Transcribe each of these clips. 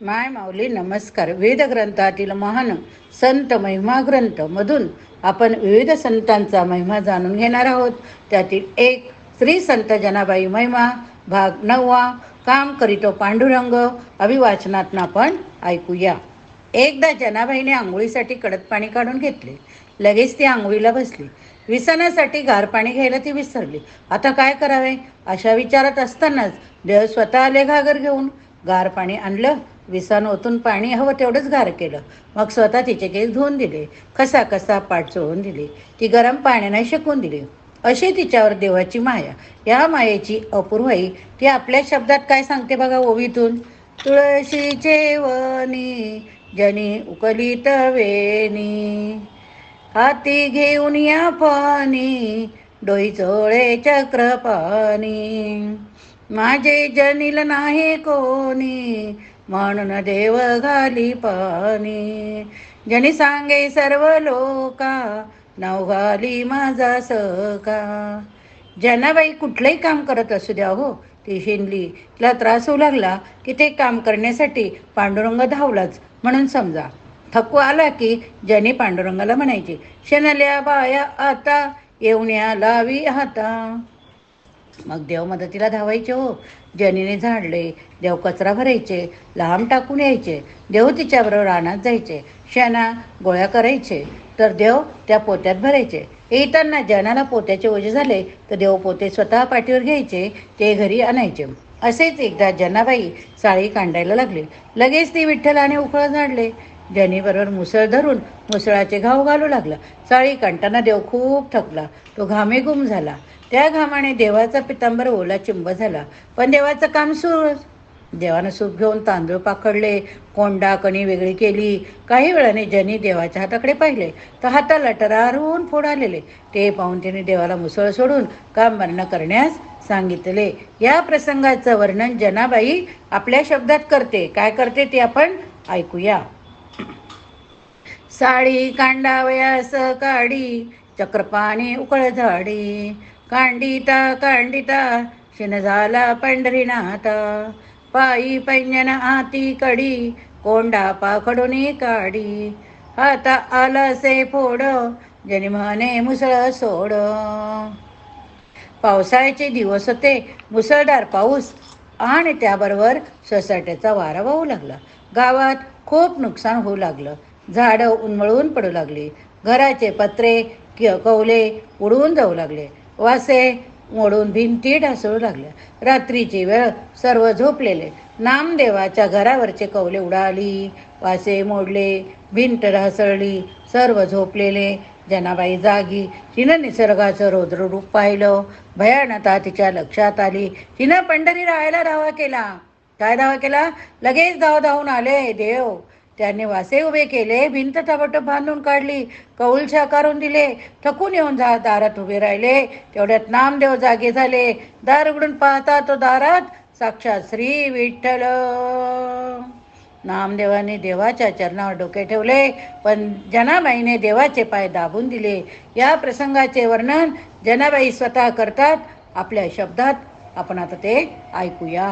माय माऊली नमस्कार. वेद ग्रंथातील महान संत महिमा ग्रंथ मधून आपण विविध संतांचा महिमा जाणून घेणार आहोत. त्यातील एक श्री संत जनाबाई महिमा भाग नववा काम करीतो पांडुरंग. अभिवाचनातून आपण ऐकूया. एकदा जनाबाईने आंघोळीसाठी कडक पाणी काढून घेतले. लगेच ती आंघोळीला बसली. विसण्यासाठी गार पाणी घ्यायला ती विसरली. आता काय करावे? अशा विचारात असतानाच देव स्वतः आले घागर घेऊन. गार पाणी आणलं विसान ओतून पाणी हवं तेवढंच गार केलं. मग स्वतः तिचे केस धुवून दिले. कसा कसा पाठ चोळून दिली. ती गरम पाण्याने शेकून दिली. अशी तिच्यावर देवाची माया. या मायेची अपूर्वाई ती आपल्या शब्दात काय सांगते बघा ओवीतून? तुळशीचे वनी जनी उकलित वेणी. हाती घेऊन या पाणी डोई चोळे चक्रपाणी माझे जनिल नाही कोणी म्हणून देव घाली पाणी. जणी सांगे सर्व लोका नाव घाली माझा सका जनाबाई कुठलंही काम करत असू द्या हो ती शिनली तिला त्रास होऊ लागला की ते काम करण्यासाठी पांडुरंग धावलाच. म्हणून समजा थकवा आला की ज्याने पांडुरंगाला म्हणायची शनल्या बाया आता येवण्या लावी हाता. मग देव मदतीला धावायचे हो. जनीने झाडले देव कचरा भरायचे लांब टाकून यायचे देव तिच्याबरोबर रानात जायचे शेणा गोळ्या करायचे तर देव त्या पोत्यात भरायचे. येताना जनाला पोत्याचे ओझे झाले तर देव पोते स्वतः पाठीवर घ्यायचे ते घरी आणायचे. असेच एकदा जनाबाई साळी कांडायला लागले. लगेच ती विठ्ठलाने उखळ झाडले. जनीबरोबर मुसळ धरून मुसळाचे घाव घालू लागला. चाळी कंटाना देव खूप थकला. तो घामेगुम झाला. त्या घामाने देवाचा पितांबर ओला चिंब झाला. पण देवाचं काम सुरूच देवानं सूप घेऊन तांदूळ पाखडले कोंडा कणी वेगळी केली. काही वेळाने जनी देवाच्या हाताकडे पाहिले तर हाताला टरारून फोड आलेले. ते पाहून तिने देवाला मुसळ सोडून काम बंद करण्यास सांगितले. या प्रसंगाचं वर्णन जनाबाई आपल्या शब्दात करते. काय करते ते आपण ऐकूया. साडी कांडावयास काडी चक्रपाणी उकळ झाडी कांडिता कांडिता शिन झाला पंढरीनाथा पायी पैंजन आती कडी कोंडा पाखडून काढी आता आलसे फोड जनी मुसळ सोड. पावसाळ्याचे दिवस होते मुसळधार पाऊस आणि त्याबरोबर सोसायटीचा वारा वाहू लागला. गावात खूप नुकसान होऊ लागलं. झाडं उन्मळून पडू लागली. घराचे पत्रे कि कवले उडवून जाऊ लागले. वासे मोडून भिंती ढासळू लागल्या. रात्रीची वेळ सर्व झोपलेले. नामदेवाच्या घरावरचे कवले उडाली. वासे मोडले भिंत ढासळली. सर्व झोपलेले. जनाबाई जागी. तिनं निसर्गाचं रौद्र रूप पाहिलं. भयानता तिच्या लक्षात आली. तिनं पंढरी राहायला धावा केला. काय धावा केला? लगेच धाव धावून आले देव. त्यांनी वासे उभे केले भिंत ताबडतोब बांधून काढली कौल साकारून दिले थकून येऊन जा दारात उभे राहिले. तेवढ्यात नामदेव जागे झाले. दार उघडून पाहता तो दारात साक्षात श्री विठ्ठल. नामदेवाने देवाच्या चरणावर डोके ठेवले पण जनाबाईने देवाचे पाय दाबून दिले. या प्रसंगाचे वर्णन जनाबाई स्वतः करतात. आपल्या शब्दात आपण आता ते ऐकूया.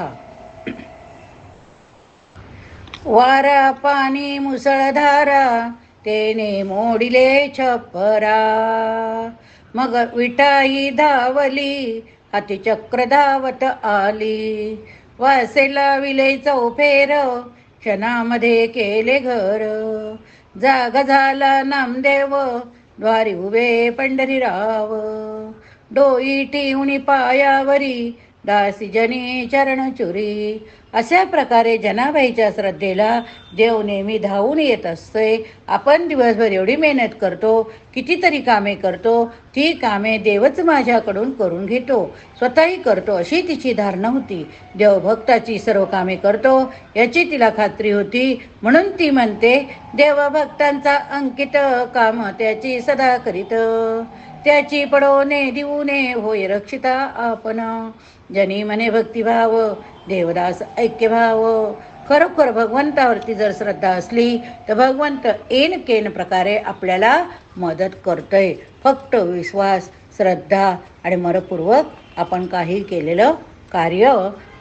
वारा पाणी मुसळधारा तेने मोडिले छपरा मग विटाई धावली हाती चक्र धावत आली. वासेला विले चौफेर क्षणामध्ये केले घर. जाग झाला नामदेव द्वारी उभे पंढरीराव. डोई ठेवणी पायावरी दासी जनी चरण चुरी. अशा प्रकारे जनाबाईच्या श्रद्धेला देव नेहमी धावून येत असतोय. आपण दिवसभर एवढी मेहनत करतो कितीतरी कामे करतो ती कामे देवच माझ्याकडून करून घेतो. स्वतःही करतो अशी तिची धारणा होती. देवभक्ताची सर्व कामे करतो याची तिला खात्री होती. म्हणून ती म्हणते देवभक्तांचा अंकित काम त्याची सदा करीत. त्याची पडोने देऊने होय रक्षिता आपण. जनी मने भक्तिभाव देवदास ऐक्यभाव खरोखर भगवंतावरती जर श्रद्धा असली तर भगवंत एन केन प्रकारे आपल्याला मदत करतोय. फक्त विश्वास श्रद्धा आणि मनपूर्वक आपण काही केलेलं कार्य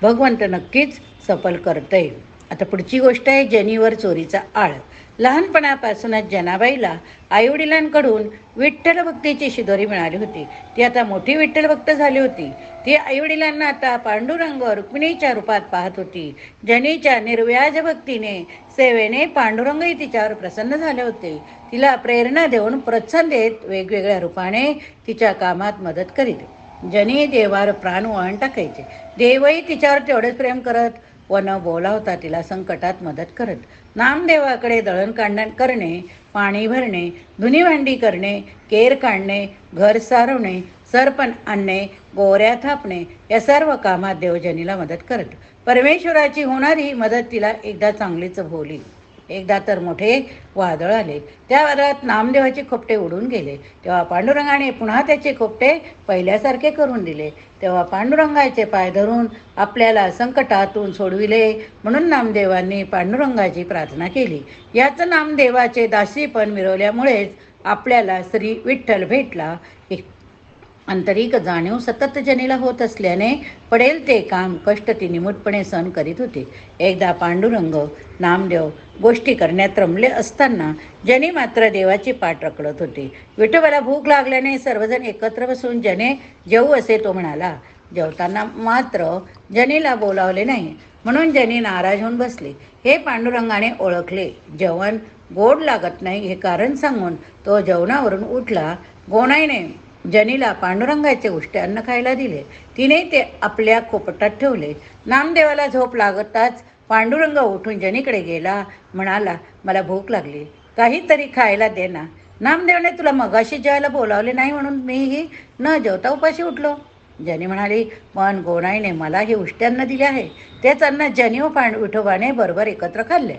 भगवंत नक्कीच सफल करतंय. आता पुढची गोष्ट आहे जनीवर चोरीचा आळ. लहानपणापासूनच जनाबाईला आईवडिलांकडून विठ्ठल भक्तीची शिदोरी मिळाली होती. ती आता मोठी विठ्ठल भक्त झाली होती. ती आईवडिलांना आता पांडुरंग रुक्मिणीच्या रूपात पाहत होती. जनीच्या निर्व्याज भक्तीने सेवेने पांडुरंगही तिच्यावर प्रसन्न झाले होते. तिला प्रेरणा देऊन प्रोत्साहन देत वेगवेगळ्या रूपाने तिच्या कामात मदत करीत. जनी देवावर प्राण वळण टाकायचे. देवही तिच्यावर तेवढेच प्रेम करत व न बोलावता तिला संकटात मदत करत. नामदेवाकडे दळण काढण करणे पाणी भरणे धुनीभांडी करणे केर काढणे घर सारवणे सरपण आणणे गोऱ्या थापणे या सर्व कामात देवजनीला मदत करत. परमेश्वराची होणारी मदत तिला एकदा चांगलीच भोवली एकदा तर मोठे वादळ आले. त्या वादळात नामदेवाचे खोपटे उडून गेले. तेव्हा पांडुरंगाने पुन्हा त्याचे खोपटे पहिल्यासारखे करून दिले. तेव्हा पांडुरंगाचे पाय धरून आपल्याला संकटातून सोडविले. म्हणून नामदेवांनी पांडुरंगाची प्रार्थना केली. याच नामदेवाचे दासीपण मिरवल्यामुळेच आपल्याला श्री विठ्ठल भेटला. एक आंतरिक जाणीव सतत जनीला होत असल्याने पडेल ते काम कष्ट ती निमूटपणे सहन करीत होते. एकदा पांडुरंग नामदेव गोष्टी करण्यात रमले असताना जनी मात्र देवाची पाठ रकडत होती. विठोबाला भूक लागल्याने सर्वजण एकत्र बसून जने जेऊ असे तो म्हणाला जेवताना मात्र जनीला बोलावले नाही म्हणून जनी नाराज होऊन बसले. हे पांडुरंगाने ओळखले. जेवण गोड लागत नाही हे कारण सांगून तो जेवणावरून उठला. गोणाईने जनीला पांडुरंगाचे उष्टे अन्न खायला दिले तिने ते आपल्या खोपटात ठेवले. नामदेवाला झोप लागताच पांडुरंग उठून जनीकडे गेला म्हणाला मला भूक लागली. काहीतरी खायला दे ना. नामदेवाने तुला मगाशी जेवायला बोलावले नाही म्हणून मीही न जेवता उपाशी उठलो. जनी म्हणाली पण गोणाईने मला हे उष्ट्यांना अन्न दिले आहे. तेच अन्न जनी व पांड विठोबाने बरोबर एकत्र खाल्ले.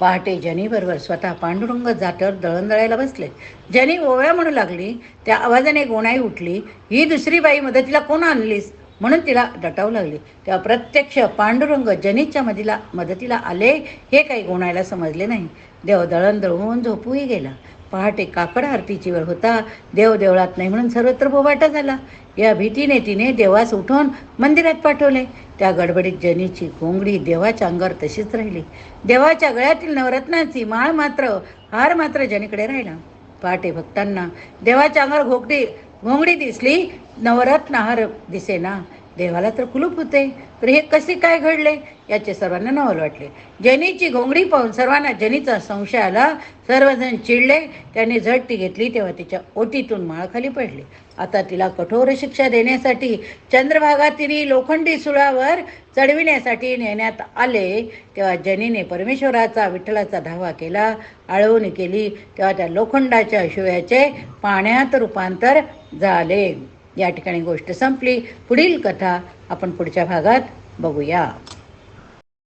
पहाटे जनीबरोबर स्वतः पांडुरंग जाटर दळणदळायला बसले. जनी ओव्या म्हणू लागली त्या आवाजाने गोणाई उठली. ही दुसरी बाई मदतीला कोण आणलीस? म्हणून तिला दटावू लागली. तेव्हा प्रत्यक्ष पांडुरंग जनीच्या मदीला मदतीला आले हे काही गुणायला समजले नाही. देव दळण दळवून झोपूही गेला. पहाटे काकड आरतीची वेळ होता. देव देवळात नाही म्हणून सर्वत्र बोबाटा झाला. या भीतीने तिने देवास उठवून मंदिरात पाठवले. त्या गडबडीत जनीची घोंगडी देवाच्या अंगावर तशीच राहिली. देवाच्या गळ्यातील नवरत्नाची माळ मात्र हार मात्र जनीकडे राहिला. पहाटे भक्तांना देवाच्या अंगावर घोगडी घोंगडी दिसली. नवरत्न दिसे दिसेना. देवाला तर कुलूप होते. तर हे कसे काय घडले? याचे सर्वांना नवल वाटले. जनीची घोंगडी पाहून सर्वांना जनीचा संशय आला. सर्वजण चिडले. त्याने झटती घेतली तेव्हा तिच्या ओटीतून माळखाली पडली. आता तिला कठोर शिक्षा देण्यासाठी चंद्रभागा तिने लोखंडी सुळावर चढविण्यासाठी नेण्यात आले. तेव्हा जनीने परमेश्वराचा विठ्ठलाचा धावा केला आळवणी केली. तेव्हा त्या लोखंडाच्या शिव्याचे पाण्यात रूपांतर झाले. या ठिकाणी गोष्ट संपली. पुढील कथा आपण पुढच्या भागात बघूया.